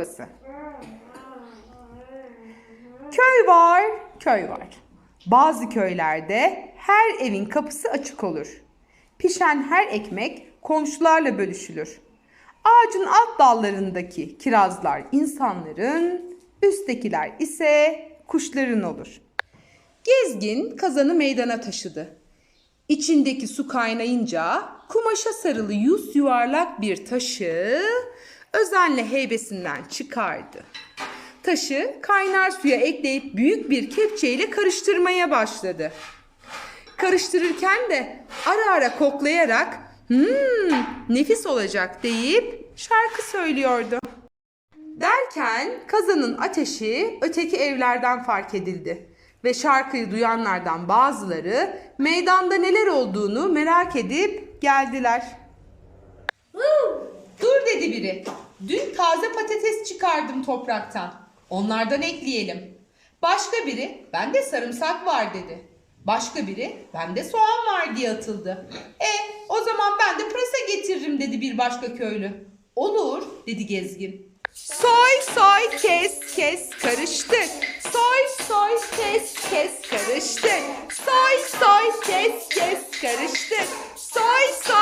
çorbası. Köy var, köy var. Bazı köylerde her evin kapısı açık olur. Pişen her ekmek komşularla bölüşülür. Ağacın alt dallarındaki kirazlar insanların, üsttekiler ise kuşların olur. Gezgin kazanı meydana taşıdı. İçindeki su kaynayınca kumaşa sarılı yüz yuvarlak bir taşı özenle heybesinden çıkardı. Taşı kaynar suya ekleyip büyük bir kepçeyle karıştırmaya başladı. Karıştırırken de ara ara koklayarak hmm, nefis olacak deyip şarkı söylüyordu. Derken kazanın ateşi öteki evlerden fark edildi ve şarkıyı duyanlardan bazıları meydanda neler olduğunu merak edip geldiler. Dedi biri. Dün taze patates çıkardım topraktan. Onlardan ekleyelim. Başka biri bende sarımsak var dedi. Başka biri bende soğan var diye atıldı. E o zaman ben de pırasa getiririm dedi bir başka köylü. Olur dedi gezgin. Soy soy kes kes karıştır. Soy soy kes kes karıştır. Soy soy kes kes karıştır. Soy soy